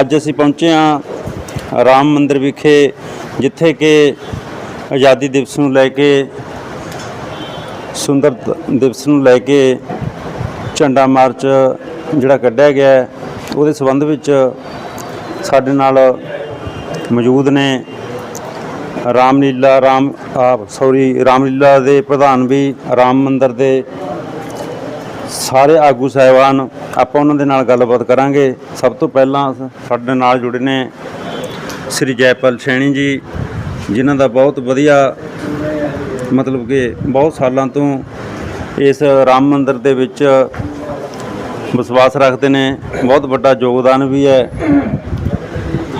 ਅੱਜ ਅਸੀਂ ਪਹੁੰਚੇ ਹਾਂ ਰਾਮ ਮੰਦਿਰ ਵਿਖੇ, ਜਿੱਥੇ ਕਿ ਆਜ਼ਾਦੀ ਦਿਵਸ ਨੂੰ ਲੈ ਕੇ, ਸੁੰਦਰ ਦਿਵਸ ਨੂੰ ਲੈ ਕੇ ਝੰਡਾ ਮਾਰਚ ਜਿਹੜਾ ਕੱਢਿਆ ਗਿਆ ਉਹਦੇ ਸੰਬੰਧ ਵਿੱਚ ਸਾਡੇ ਨਾਲ ਮੌਜੂਦ ਨੇ ਰਾਮਲੀਲਾ, ਰਾਮ ਸੌਰੀ ਰਾਮਲੀਲਾ ਦੇ ਪ੍ਰਧਾਨ ਵੀ, ਰਾਮ ਮੰਦਰ ਦੇ ਸਾਰੇ ਆਗੂ ਸਾਹਿਬਾਨ ਆਪਾਂ ਉਹਨਾਂ ਦੇ ਨਾਲ ਗੱਲਬਾਤ ਕਰਾਂਗੇ। ਸਭ ਤੋਂ ਪਹਿਲਾਂ ਸਾਡੇ ਨਾਲ ਜੁੜੇ ਨੇ ਸ੍ਰੀ ਜੈਪਾਲ ਸੈਣੀ ਜੀ ਜਿਨ੍ਹਾਂ ਦਾ ਬਹੁਤ ਵਧੀਆ ਮਤਲਬ ਕਿ ਬਹੁਤ ਸਾਲਾਂ ਤੋਂ ਇਸ ਰਾਮ ਮੰਦਿਰ ਦੇ ਵਿੱਚ ਵਿਸ਼ਵਾਸ ਰੱਖਦੇ ਨੇ। ਬਹੁਤ ਵੱਡਾ ਯੋਗਦਾਨ ਵੀ ਹੈ।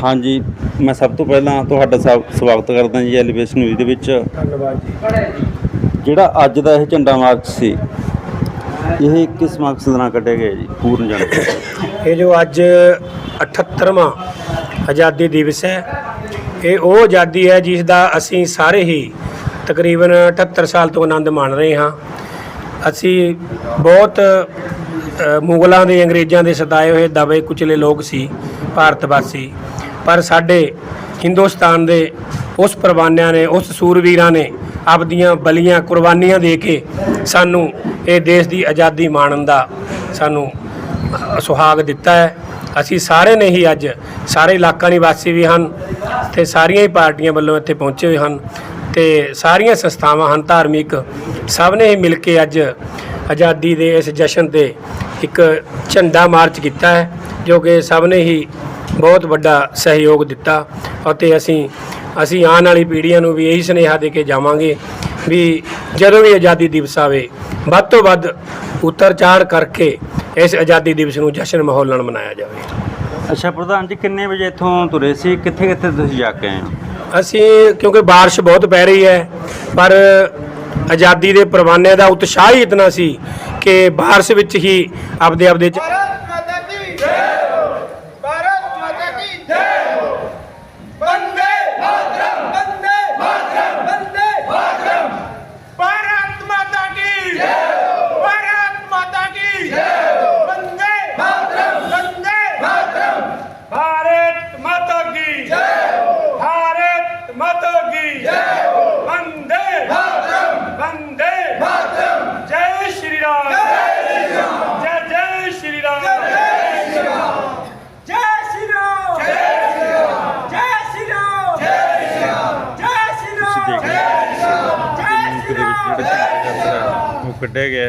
ਹਾਂਜੀ ਮੈਂ ਸਭ ਤੋਂ ਪਹਿਲਾਂ ਤੁਹਾਡਾ ਸਵਾ- ਸਵਾਗਤ ਕਰਦਾ ਜੀ ਐਲੀਵੇਸ਼ਨ ਨਿਊਜ਼ ਦੇ ਵਿੱਚ। ਧੰਨਵਾਦ ਜੀ। ਜਿਹੜਾ ਅੱਜ ਦਾ ਇਹ ਝੰਡਾ ਮਾਰਚ ਸੀ ਇਹ ਕਿਸ ਮਕਸਦ ਨਾਲ ਕੱਢੇ ਗਏ ਜੀ? ਪੂਰਨ ਜਾਣਕਾਰੀ। ਇਹ ਜੋ ਅੱਜ 78ਵਾਂ ਆਜ਼ਾਦੀ ਦਿਵਸ ਹੈ, ਇਹ ਉਹ ਆਜ਼ਾਦੀ ਹੈ ਜਿਸ ਦਾ ਅਸੀਂ ਸਾਰੇ ਹੀ ਤਕਰੀਬਨ 78 ਸਾਲ ਤੋਂ ਆਨੰਦ ਮਾਣ ਰਹੇ ਹਾਂ। ਅਸੀਂ ਬਹੁਤ ਮੁਗਲਾਂ ਦੇ, ਅੰਗਰੇਜ਼ਾਂ ਦੇ ਸਤਾਏ ਹੋਏ ਦਬੇ ਕੁਚਲੇ ਲੋਕ ਸੀ, ਭਾਰਤ ਵਾਸੀ। ਪਰ ਸਾਡੇ ਹਿੰਦੁਸਤਾਨ ਦੇ ਉਸ ਪ੍ਰਵਾਨਿਆਂ ਨੇ, ਉਸ ਸੂਰਵੀਰਾਂ ਨੇ ਆਪਦੀਆਂ ਬਲੀਆਂ ਕੁਰਬਾਨੀਆਂ ਦੇ ਕੇ ਸਾਨੂੰ ਇਹ ਦੇਸ਼ ਦੀ ਆਜ਼ਾਦੀ ਮਾਣਨ ਦਾ ਸਾਨੂੰ ਸੁਹਾਗ ਦਿੱਤਾ ਹੈ। ਅਸੀਂ ਸਾਰੇ ਨੇ ਹੀ ਅੱਜ ਸਾਰੇ ਇਲਾਕਾ ਨਿਵਾਸੀ ਵੀ ਹਨ ਤੇ ਸਾਰੀਆਂ ਹੀ ਪਾਰਟੀਆਂ ਵੱਲੋਂ ਇੱਥੇ ਪਹੁੰਚੇ ਹੋਏ ਹਨ ਤੇ ਸਾਰੀਆਂ ਸੰਸਥਾਵਾਂ ਹਨ, ਧਾਰਮਿਕ ਸਭ ਨੇ ਹੀ ਮਿਲ ਕੇ ਅੱਜ ਆਜ਼ਾਦੀ ਦੇ ਇਸ ਜਸ਼ਨ ਤੇ ਇੱਕ ਝੰਡਾ ਮਾਰਚ ਕੀਤਾ ਹੈ, ਜੋ ਕਿ ਸਭ ਨੇ ਹੀ ਬਹੁਤ ਵੱਡਾ ਸਹਿਯੋਗ ਦਿੱਤਾ ਅਤੇ ਅਸੀਂ ਅਸੀਂ ਆਉਣ ਵਾਲੀ ਪੀੜ੍ਹੀਆਂ ਨੂੰ ਵੀ ਇਹੀ ਸੁਨੇਹਾ ਦੇ ਕੇ ਜਾਵਾਂਗੇ ਵੀ ਜਦੋਂ ਵੀ ਆਜ਼ਾਦੀ ਦਿਵਸ ਆਵੇ ਵੱਧ ਤੋਂ ਵੱਧ ਉਤਰ ਚਾੜ ਕਰਕੇ ਇਸ ਆਜ਼ਾਦੀ ਦਿਵਸ ਨੂੰ ਜਸ਼ਨ ਮਾਹੌਲ ਨਾਲ ਮਨਾਇਆ ਜਾਵੇ। ਅੱਛਾ ਪ੍ਰਧਾਨ ਜੀ ਕਿੰਨੇ ਵਜੇ ਇੱਥੋਂ ਤੁਰੇ ਸੀ? ਕਿੱਥੇ ਕਿੱਥੇ ਤੁਸੀਂ ਜਾ ਕੇ ਆਏ ਹੋ? ਅਸੀਂ ਕਿਉਂਕਿ ਬਾਰਿਸ਼ ਬਹੁਤ ਪੈ ਰਹੀ ਹੈ ਪਰ ਆਜ਼ਾਦੀ ਦੇ ਪਰਵਾਨੇ ਦਾ ਉਤਸ਼ਾਹ ਹੀ ਇਤਨਾ ਸੀ ਕਿ ਬਾਰਿਸ਼ ਵਿੱਚ ਹੀ ਆਪਦੇ ਆਪਦੇ ಗಿಡಕ್ಕೆ